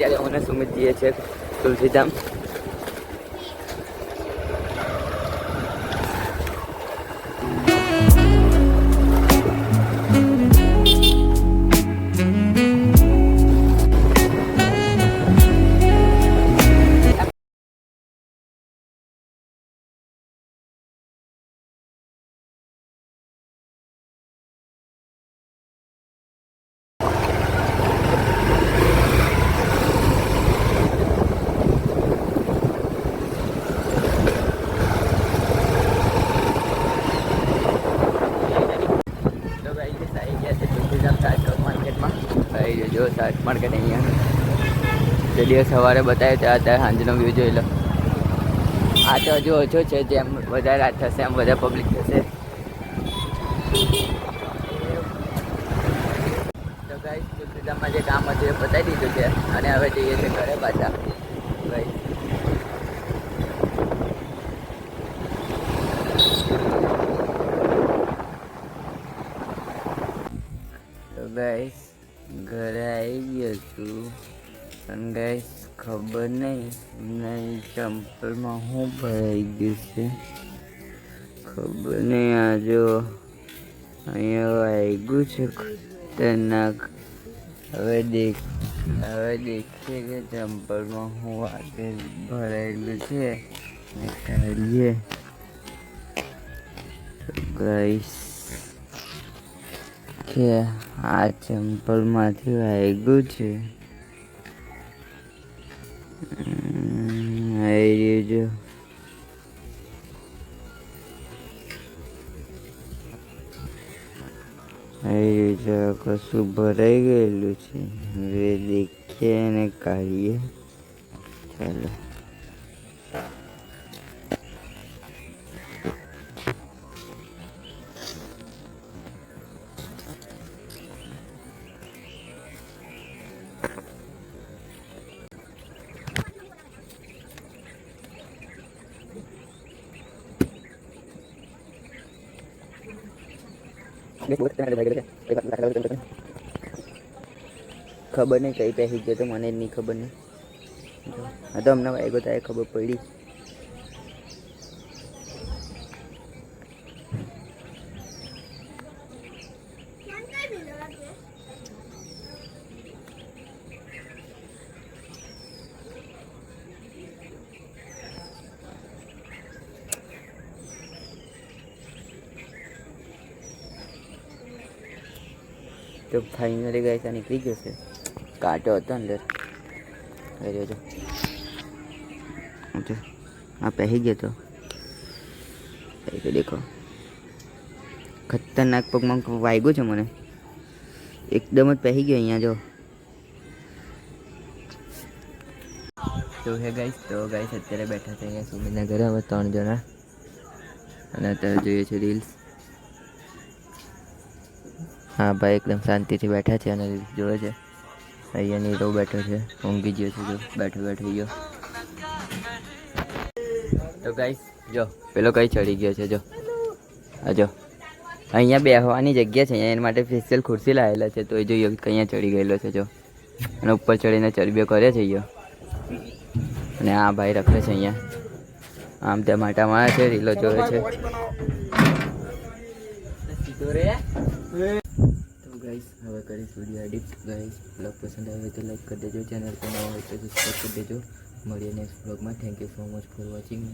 અત્યારે હું ને સુમિત જઈએ છીએ તુલસીધામ જો શાક માર્કેટ અહીંયા જે સવારે બતાવ્યું ત્યાં અત્યારે સાંજનો વ્યૂ જોઈ લો. આ તો હજુ ઓછો છે જેમ વધારે રાત થશે, એમ વધારે પબ્લિક થશે. તો જે કામ હતું એ પતાવી દીધું છે, અને હવે જઈએ છીએ ઘરે પાછા. ભાઈ ગાઈસ ઘરે આવી ગયો છું. પણ ગાઈસ ખબર નહીં નહીં ચંપલમાં શું ભરાઈ ગયું છે. ખબર નહીં, આ જો અહીંયા વાગ્યું છે ખતરનાક. હવે દેખ, હવે દેખીએ કે ચંપલમાં હું વાગે ભરાયેલું છે. કાઢીએ. ગાઈસ કે આ ચંપલમાંથી વાગ્યું છે. આવી રહ્યું જો. આવી રહ્યું છે કશું ભરાઈ ગયેલું છે. હવે દેખીએ અને કાઢીએ. ચાલો. ખબર નહીં કઈ પહેરી ગયો તો મને નહીં ખબર નહીં તો હમણાં વાગ્યો તો ખબર પડી. તો ફાઇનલી ગાઈસ આ નીકળી ગયો છે. કાંટો હતો અંદર. અરે જો. જો. આ પહેરી ગયો તો. તો દેખો. ખતરનાક પગમાં વાગ્યું છે મને. એકદમ જ પહેરી ગયો અહીંયા જો. તો હે ગાઈસ તો ગાઈસ અત્યારે બેઠા છે અહીંયા સુમિતના ઘરે હવે ત્રણ જણા. અને અત્યારે જોઈએ છે રીલ્સ હા, ભાઈ એકદમ શાંતિથી બેઠા છે અને જોવે છે. અહીંયા નીરો બેઠો છે, ઊંઘી ગયો છે જો, બેઠો બેઠો ગયો. તો ગાઈસ જો, પેલો કઈ ચડી ગયો છે, જો. આ જો, અહીંયા બેસવાની જગ્યા છે, અહીંયા એના માટે સ્પેશિયલ ખુરશી લાવેલા છે તો એ જો અહીંયા ચડી ગયેલો છે, જો. અને ઉપર ચડીને ચરબીઓ કરે છે અહીંયા અને આ ભાઈ રખે છે અહીંયા. આમ તે માટા મારે છે, રીલો જોવે છે તો ગાઈસ હવે કરીશ વીડિયો એડિટ ગાઈસ બ્લોગ પસંદ આવે તો લાઈક કરી દેજો. ચેનલ પર નવા હોય તો સબસ્ક્રાઈબ કરી દેજો. મળીએ નેક્સ્ટ બ્લોગમાં thank you so much for watching